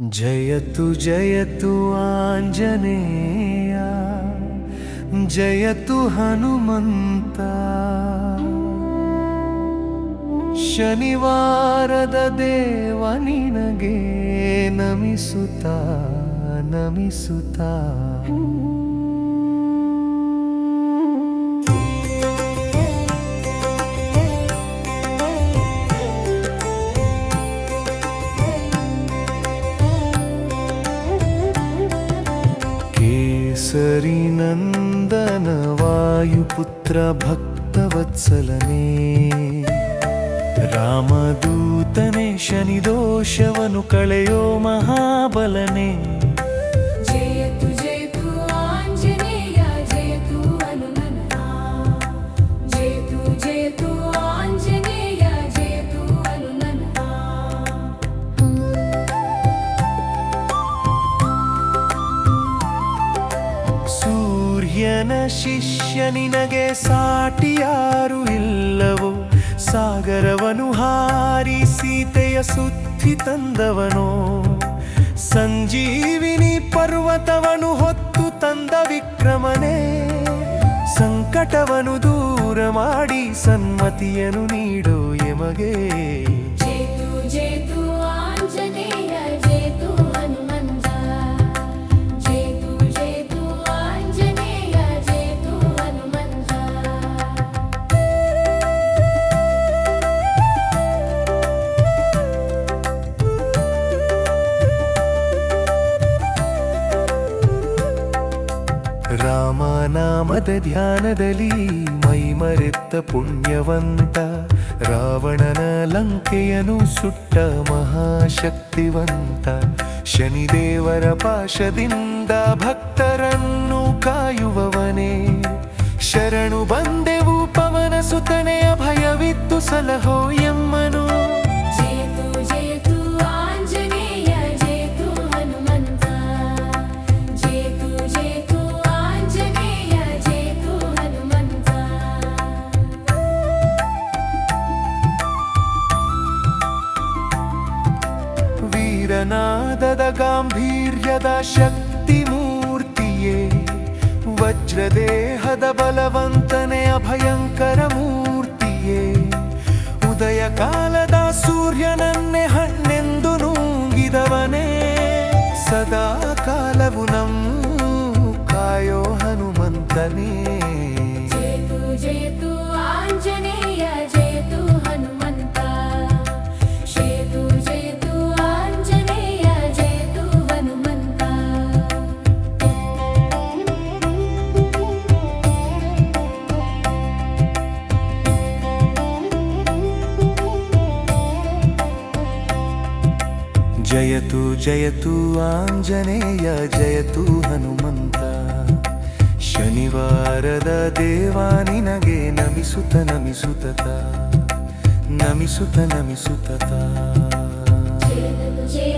ಜಯತು ಜಯತು ಆಂಜನೇಯ ಜಯತು ಹನುಮಂತ. ಶನಿವಾರದ ದೇವನಿಗೆ ನಮಿಸುತ್ತಾ ನಮಿಸುತ್ತಾ. ನಮಿಸುತ್ತ ಕೇಸರಿ ನಂದನ ವಾಯುಪುತ್ರ ಭಕ್ತವತ್ಸಲನೇ. ರಾಮದೂತನೇ ಶನಿದೋಷವನು ಸೂರ್ಯನ ಶಿಷ್ಯ ನಿನಗೆ ಸಾಟಿಯಾರು ಇಲ್ಲವೋ? ಸಾಗರವನು ಹಾರಿ ಸೀತೆಯ ಸುತ್ತಿ ತಂದವನೋ? ಸಂಜೀವಿನಿ ಪರ್ವತವನು ಹೊತ್ತು ತಂದ ವಿಕ್ರಮನೇ? ಸಂಕಟವನು ದೂರ ಮಾಡಿ ಸನ್ಮತಿಯನು ನೀಡೋ ಎಮಗೆ? ರಾಮನಾಮದ ಧ್ಯಾನದಲ್ಲಿ ಮೈಮರೆತ್ತ ಪುಣ್ಯವಂತ, ರಾವಣನ ಲಂಕೆಯನು ಸುಟ್ಟ ಮಹಾಶಕ್ತಿವಂತ, ಶನಿದೇವರ ಪಾಶದಿಂದ ಭಕ್ತರನ್ನು ಕಾಯುವವನೇ. ಶರಣು ಬಂದೆವು ಪವನ ಸುತನೆಯ ಭಯವಿತ್ತು ಸಲಹೋ ಎಮ್ಮನು. ವೀರನಾದದ ಗಾಂಭೀರ್ಯದ ಶಕ್ತಿ ಮೂರ್ತಿಯೇ ವಜ್ರದೇಹದ ಬಲವಂತನೆಯ ಭಯಂಕರ ಮೂರ್ತಿಯೇ. ಉದಯ ಕಾಲದ ಸೂರ್ಯನನ್ನೇ ಹಣ್ಣೆಂದು ನುಂಗಿದವನೇ ಸದಾ ಕಾಲವು ನಮ್ಮ ಕಾಯೋ ಹನುಮಂತನೇ. ಜಯತು ಜಯತು ಆಂಜನೇಯ ಜಯತು ಹನುಮಂತ. ಶನಿವಾರದ ದೇವ ನಿನಗೆ ನಮಿಸುತ್ತ ನಮಿಸುತ್ತ ನಮಿಸುತ್ತ ಜಯತು